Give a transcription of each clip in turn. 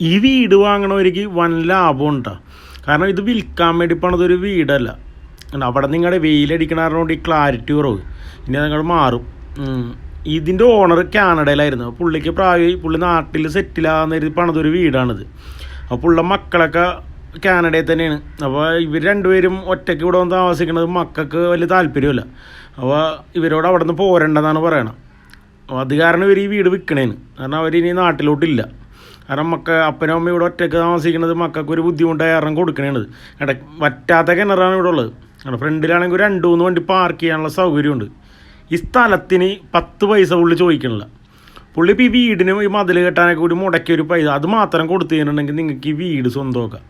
ഈ വീട് വാങ്ങണവർക്ക് വൻ ലാഭം ഉണ്ടാ കാരണം ഇത് വിൽക്കാൻ വേണ്ടി പണിതൊരു വീടല്ല. അവിടെ നിങ്ങളുടെ വെയിലടിക്കണ കാരണം കൊണ്ട് ഈ ക്ലാരിറ്റി കുറവ്. ഇനി നിങ്ങൾ മാറും. ഇതിന്റെ ഓണർ കാനഡയിലായിരുന്നു. പുള്ളിക്ക് പ്രായം പുള്ളി നാട്ടിൽ സെറ്റിലാകുന്ന രീതി പണിതൊരു വീടാണിത്. അപ്പോൾ പുള്ള മക്കളൊക്കെ കാനഡയിൽ തന്നെയാണ്. അപ്പോൾ ഇവർ രണ്ടുപേരും ഒറ്റയ്ക്ക് ഇവിടെ വന്ന് താമസിക്കുന്നത് മക്കൾക്ക് വലിയ താല്പര്യമില്ല അപ്പോൾ ഇവരോട് അവിടെ നിന്ന് പോരണ്ടെന്നാണ് പറയണത്. അപ്പോൾ അത് കാരണം ഇവർ ഈ വീട് വിൽക്കണേന്. കാരണം അവരിനി നാട്ടിലോട്ടില്ല. കാരണം മക്ക അപ്പനും അമ്മയും ഇവിടെ ഒറ്റയ്ക്ക് താമസിക്കുന്നത് മക്കൾക്ക് ഒരു ബുദ്ധിമുട്ടായി കാരണം കൊടുക്കണേണത്. ഇട വറ്റാത്ത കിണറാണ് ഇവിടെ ഉള്ളത്. കാരണം ഫ്രണ്ടിലാണെങ്കിൽ രണ്ട് മൂന്ന് വണ്ടി പാർക്ക് ചെയ്യാനുള്ള സൗകര്യമുണ്ട്. ഈ സ്ഥലത്തിന് പത്ത് പൈസ പുള്ളി ചോദിക്കണില്ല. പുള്ളി ഇപ്പോൾ ഈ വീടിന് ഈ മതിൽ കെട്ടാനൊക്കെ കൂടി മുടക്കിയ ഒരു പൈസ അത് മാത്രം കൊടുത്തു കഴിഞ്ഞിട്ടുണ്ടെങ്കിൽ നിങ്ങൾക്ക് ഈ വീട് സ്വന്തമാക്കാം.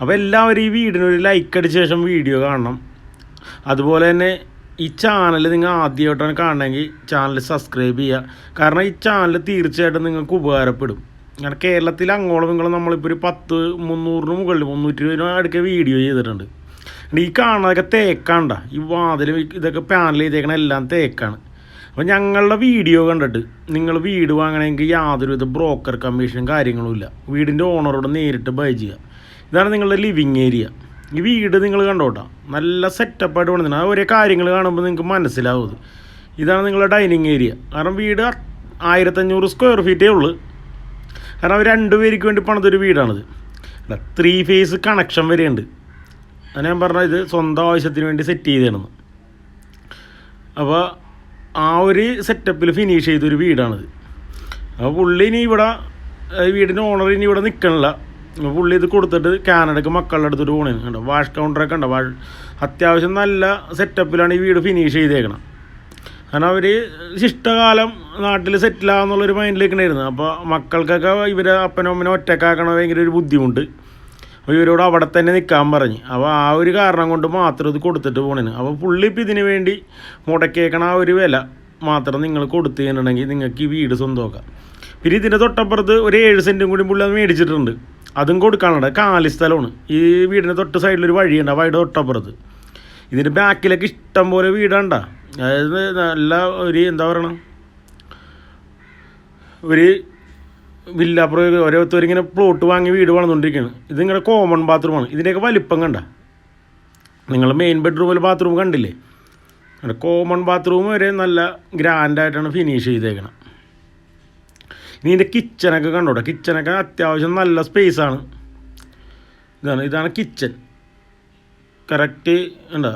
അപ്പോൾ എല്ലാവരും ഈ വീടിനൊരു ലൈക്ക് അടിച്ച ശേഷം വീഡിയോ കാണണം. അതുപോലെ തന്നെ ഈ ചാനൽ നിങ്ങൾ ആദ്യമായിട്ടാണ് കാണണമെങ്കിൽ ചാനൽ സബ്സ്ക്രൈബ് ചെയ്യുക. കാരണം ഈ ചാനൽ തീർച്ചയായിട്ടും നിങ്ങൾക്ക് ഉപകാരപ്പെടും. കാരണം കേരളത്തിൽ അങ്ങോളം ഇങ്ങോളം നമ്മളിപ്പോൾ ഒരു പത്ത് മുന്നൂറിന് മുകളിൽ മുന്നൂറ്റി രൂപ അടുക്ക വീഡിയോ ചെയ്തിട്ടുണ്ട്. ഈ കാണുന്നതൊക്കെ തേക്കാണ്ട. ഈ വാതിൽ ഇതൊക്കെ പാനൽ ചെയ്തേക്കണ എല്ലാം തേക്കാണ്. അപ്പോൾ ഞങ്ങളുടെ വീഡിയോ കണ്ടിട്ട് നിങ്ങൾ വീട് വാങ്ങണമെങ്കിൽ യാതൊരുവിധ ബ്രോക്കർ കമ്മീഷനും കാര്യങ്ങളും ഇല്ല. വീടിന്റെ ഓണറോട് നേരിട്ട് ബൈ ചെയ്യുക ഇതാണ് നിങ്ങളുടെ ലിവിങ് ഏരിയ ഈ വീട് നിങ്ങൾ കണ്ടോട്ടാ. നല്ല സെറ്റപ്പായിട്ട് പണിതാണ് ആ ഒരേ കാര്യങ്ങൾ കാണുമ്പോൾ നിങ്ങൾക്ക് മനസ്സിലാവുന്നത് ഇതാണ് നിങ്ങളുടെ ഡൈനിങ് ഏരിയ കാരണം വീട് ആയിരത്തഞ്ഞൂറ് സ്ക്വയർ ഫീറ്റേ ഉള്ളൂ. കാരണം അവർ രണ്ടുപേർക്ക് വേണ്ടി പണിതൊരു വീടാണിത്. ത്രീ ഫേസ് കണക്ഷൻ വരെയുണ്ട്. അത് ഞാൻ പറഞ്ഞ ഇത് സ്വന്തം ആവശ്യത്തിന് വേണ്ടി സെറ്റ് ചെയ്തതാണെന്ന് അപ്പോൾ ആ ഒരു സെറ്റപ്പിൽ ഫിനിഷ് ചെയ്തൊരു വീടാണിത്. അപ്പോൾ പുള്ളി ഇനി ഇവിടെ വീടിന്റെ ഓണർ ഇനി ഇവിടെ നിൽക്കണില്ല അപ്പോൾ പുള്ളി ഇത് കൊടുത്തിട്ട് കാനഡക്ക് മക്കളുടെ അടുത്തൊരു ഓണിന് കണ്ടോ വാഷ് കൗണ്ടറൊക്കെ ഉണ്ടോ വാഷ് അത്യാവശ്യം നല്ല സെറ്റപ്പിലാണ് ഈ വീട് ഫിനിഷ് ചെയ്തേക്കണം. കാരണം അവർ ശിഷ്ടകാലം നാട്ടിൽ സെറ്റിലാകുന്നുള്ളൊരു മൈൻഡിലേക്കായിരുന്നു അപ്പോൾ മക്കൾക്കൊക്കെ ഇവരെ അപ്പനും അമ്മനും ഒറ്റക്കാക്കണ ഭയങ്കര ഒരു ബുദ്ധിമുട്ട്. അപ്പോൾ ഇവരോട് അവിടെ തന്നെ നിൽക്കാൻ പറഞ്ഞു. അപ്പോൾ ആ ഒരു കാരണം കൊണ്ട് മാത്രം ഇത് കൊടുത്തിട്ട് പോകണേന് അപ്പോൾ പുള്ളി ഇപ്പം ഇതിന് വേണ്ടി മുടക്കേക്കണ ആ ഒരു വില മാത്രം നിങ്ങൾ കൊടുത്തു കഴിഞ്ഞിട്ടുണ്ടെങ്കിൽ നിങ്ങൾക്ക് ഈ വീട് സ്വന്തമാക്കാം. പിന്നെ ഇതിന്റെ തൊട്ടപ്പുറത്ത് ഒരു ഏഴ് സെന്റും കൂടി പുള്ളി അത് മേടിച്ചിട്ടുണ്ട്. അതും കൊടുക്കാനുണ്ട്. കാലി സ്ഥലമാണ്. ഈ വീടിന്റെ തൊട്ട് സൈഡിലൊരു വഴിയുണ്ട്. ആ വഴിയുടെ തൊട്ടപ്പുറത്ത്. ഇതിന്റെ ബാക്കിലൊക്കെ ഇഷ്ടം പോലെ വീടാണ്ട. അതായത് നല്ല ഒരു എന്താ പറയണം? ഒരു വില്ല പ്രയോഗം ഓരോരുത്തർ ഇങ്ങനെ പ്ലോട്ട് വാങ്ങി വീട് വളർന്നുകൊണ്ടിരിക്കുകയാണ് ഇത് നിങ്ങളുടെ കോമൺ ബാത്റൂമാണ് ഇതിന്റെയൊക്കെ വലിപ്പം കണ്ട. നിങ്ങൾ മെയിൻ ബെഡ്റൂമിൽ ബാത്റൂം കണ്ടില്ലേ? കോമൺ ബാത്റൂം വരെ നല്ല ഗ്രാൻഡായിട്ടാണ് ഫിനിഷ് ചെയ്തേക്കണം. ഇനി ഇതിന്റെ കിച്ചനൊക്കെ കണ്ടോട്ടെ കിച്ചനൊക്കെ അത്യാവശ്യം നല്ല സ്പേസാണ് ഇതാണ് ഇതാണ് കിച്ചൺ കറക്റ്റ് എന്താ?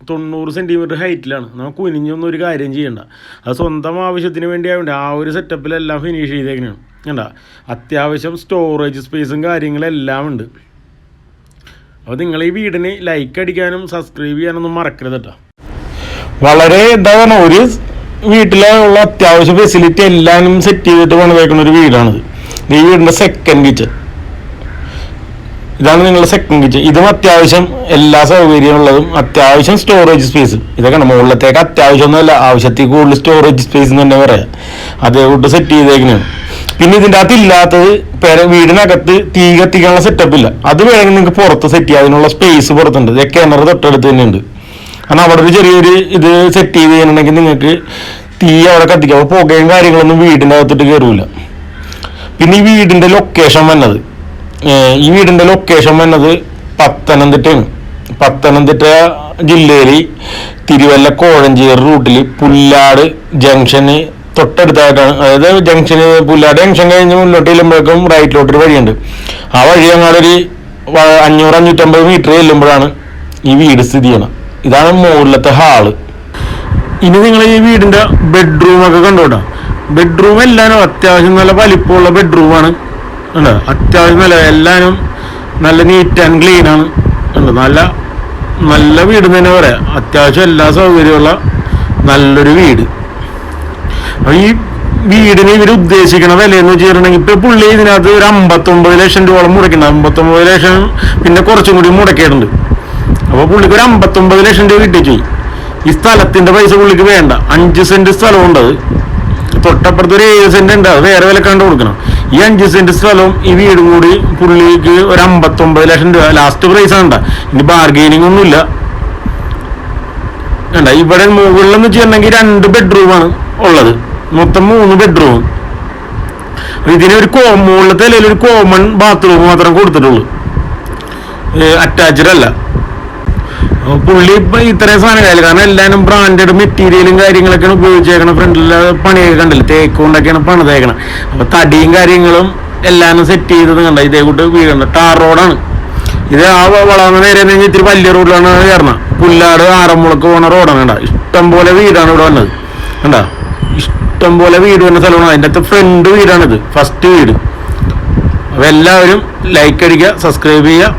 തൊണ്ണൂറ് സെന്റിമീറ്റർ ഹൈറ്റിലാണ് നമുക്ക് കുനിഞ്ഞൊന്നും ഒരു കാര്യം ചെയ്യണ്ട. അത് സ്വന്തം ആവശ്യത്തിന് വേണ്ടി ആവേണ്ട ആ ഒരു സെറ്റപ്പിലെല്ലാം ഫിനിഷ് ചെയ്തേക്കണതാണ് കണ്ട? അത്യാവശ്യം സ്റ്റോറേജ് സ്പേസും കാര്യങ്ങളെല്ലാം ഉണ്ട്. അപ്പോൾ നിങ്ങൾ ഈ വീടിന് ലൈക്ക് അടിക്കാനും സബ്സ്ക്രൈബ് ചെയ്യാനൊന്നും മറക്കരുത് കേട്ടോ വളരെ എന്താണ് ഒരു വീട്ടിലെ ഉള്ള അത്യാവശ്യ ഫെസിലിറ്റി എല്ലാം സെറ്റ് ചെയ്തിട്ട് പണിതേക്കുന്ന ഒരു വീടാണിത്. ഈ വീടിന്റെ സെക്കൻഡ് കിച്ചൺ ഇതാണ് നിങ്ങളുടെ സെക്കൻഡ് കിച്ചൺ ഇതും അത്യാവശ്യം എല്ലാ സൗകര്യം ഉള്ളതും അത്യാവശ്യം സ്റ്റോറേജ് സ്പേസ് ഇതൊക്കെ മുകളിലത്തേക്ക് അത്യാവശ്യം ഒന്നുമല്ല ആവശ്യത്തിൽ കൂടുതൽ സ്റ്റോറേജ് സ്പേസ് എന്ന് തന്നെ പറയാം. അതേകൂട്ട് സെറ്റ് ചെയ്തേക്കുന്നതാണ് പിന്നെ ഇതിന്റെ അകത്ത് ഇല്ലാത്തത് പേര വീടിനകത്ത് തീ കത്തിക്കാനുള്ള സെറ്റപ്പ് ഇല്ല. അത് വേണമെങ്കിൽ നിങ്ങൾക്ക് പുറത്ത് സെറ്റ് ചെയ്യാം. അതിനുള്ള സ്പേസ് പുറത്തുണ്ട്. ഇത് കിണർ തൊട്ടടുത്ത് തന്നെ ഉണ്ട് കാരണം അവിടെ ഒരു ചെറിയൊരു ഇത് സെറ്റ് ചെയ്ത് കഴിഞ്ഞിട്ടുണ്ടെങ്കിൽ നിങ്ങൾക്ക് തീ അവിടെ കത്തിക്കാം. അപ്പോൾ പുകയും കാര്യങ്ങളൊന്നും വീടിന്റെ അകത്തോട്ട് കയറില്ല പിന്നെ ഈ വീടിന്റെ ലൊക്കേഷൻ വന്നത്. ഈ വീടിന്റെ ലൊക്കേഷൻ വന്നത് പത്തനംതിട്ടയാണ്. പത്തനംതിട്ട ജില്ലയിൽ തിരുവല്ല കോഴഞ്ചേരി റൂട്ടിൽ പുല്ലാട് ജംഗ്ഷന് തൊട്ടടുത്തായിട്ടാണ്. അതായത് ജംഗ്ഷന് പുല്ലാട് ജംഗ്ഷൻ കഴിഞ്ഞ് മുന്നോട്ട് ചെല്ലുമ്പോഴേക്കും റൈറ്റിലോട്ടൊരു വഴിയുണ്ട്. ആ വഴി ഞങ്ങളൊരു അഞ്ഞൂറ് അഞ്ഞൂറ്റമ്പത് മീറ്റർ ചെല്ലുമ്പോഴാണ് ഈ വീട് സ്ഥിതി ചെയ്യണം ഇതാണ് മുകളിലത്തെ ഹാൾ. ഇനി നിങ്ങൾ ഈ വീടിന്റെ ബെഡ്റൂം ഒക്കെ കണ്ടോട്ടോ ബെഡ്റൂം എല്ലാവരും അത്യാവശ്യം നല്ല വലിപ്പമുള്ള ബെഡ്റൂമാണ് അത്യാവശ്യം നല്ല എല്ലാവരും നല്ല നീറ്റ് ആൻഡ് ക്ലീൻ ആണ്. നല്ല നല്ല വീട് തന്നെ പറയാം. അത്യാവശ്യം എല്ലാ സൗകര്യമുള്ള നല്ലൊരു വീട്. അപ്പം ഈ വീടിന് ഇവർ ഉദ്ദേശിക്കണ വില എന്ന് വെച്ചിട്ടുണ്ടെങ്കിൽ ഇപ്പൊ പുള്ളി ഇതിനകത്ത് ഒരു അമ്പത്തൊമ്പത് ലക്ഷം രൂപ മുടക്കുന്നത് അമ്പത്തൊമ്പത് ലക്ഷം പിന്നെ കുറച്ചും കൂടി മുടക്കിയിട്ടുണ്ട്. അപ്പോൾ പുള്ളിക്ക് ഒരു അമ്പത്തൊമ്പത് ലക്ഷം രൂപ കിട്ടിച്ചു. ഈ സ്ഥലത്തിന്റെ പൈസ പുള്ളിക്ക് വേണ്ട. അഞ്ച് സെന്റ് സ്ഥലമുണ്ട് തൊട്ടപ്പുറത്ത് ഒരു ഏഴ് സെന്റ് ഉണ്ട്. അത് വേറെ വില കണ്ടു കൊടുക്കണം. ഈ അഞ്ച് സെന്റ് സ്ഥലവും ഈ വീടും കൂടി പുള്ളിക്ക് ഒരു അമ്പത്തൊമ്പത് ലക്ഷം രൂപ ലാസ്റ്റ് പ്രൈസ് ആണ് ഇനി ബാർഗെയിനിങ് ഒന്നുമില്ല. വേണ്ട ഇവിടെ മുകളിലെന്ന് വെച്ചിട്ടുണ്ടെങ്കിൽ രണ്ട് ബെഡ്റൂമാണ് ഉള്ളത്. മൊത്തം മൂന്ന് ബെഡ്റൂം ഇതിന് ഒരു കോ മുകളിലത്തെ ഒരു കോമൺ ബാത്റൂം മാത്രം കൊടുത്തിട്ടുള്ളൂ. അറ്റാച്ച്ഡ് അല്ല. പുള്ളി ഇത്രയും സാധനങ്ങളായില്ല കാരണം എല്ലാവരും ബ്രാൻഡഡ് മെറ്റീരിയലും കാര്യങ്ങളൊക്കെയാണ് ഉപയോഗിച്ചേക്കണം ഫ്രണ്ടിലെ പണിയൊക്കെ കണ്ടില്ല? തേക്കുകൊണ്ടൊക്കെയാണ് പണിതേക്കണം. അപ്പൊ തടിയും കാര്യങ്ങളും എല്ലാവരും സെറ്റ് ചെയ്തത് കണ്ട? ഇതേ കൂട്ട് വീടുണ്ട് ടാർ റോഡാണ് ഇത് ആ വളർന്ന നേരെ ഇത്തിരി വലിയ റോഡിലാണ് കയറണം പുല്ലാട് ആറന്മുളക്ക് പോണ റോഡാണ് കണ്ട? ഇഷ്ടം പോലെ വീടാണ് ഇവിടെ വന്നത്. കണ്ട? ഇഷ്ടം പോലെ വീട് വന്ന സ്ഥലമാണ്. അതിന്റെ അകത്ത് ഫ്രണ്ട് വീടാണിത്. ഫസ്റ്റ് വീട്. അപ്പൊ എല്ലാവരും ലൈക്ക് അടിക്കുക സബ്സ്ക്രൈബ് ചെയ്യുക.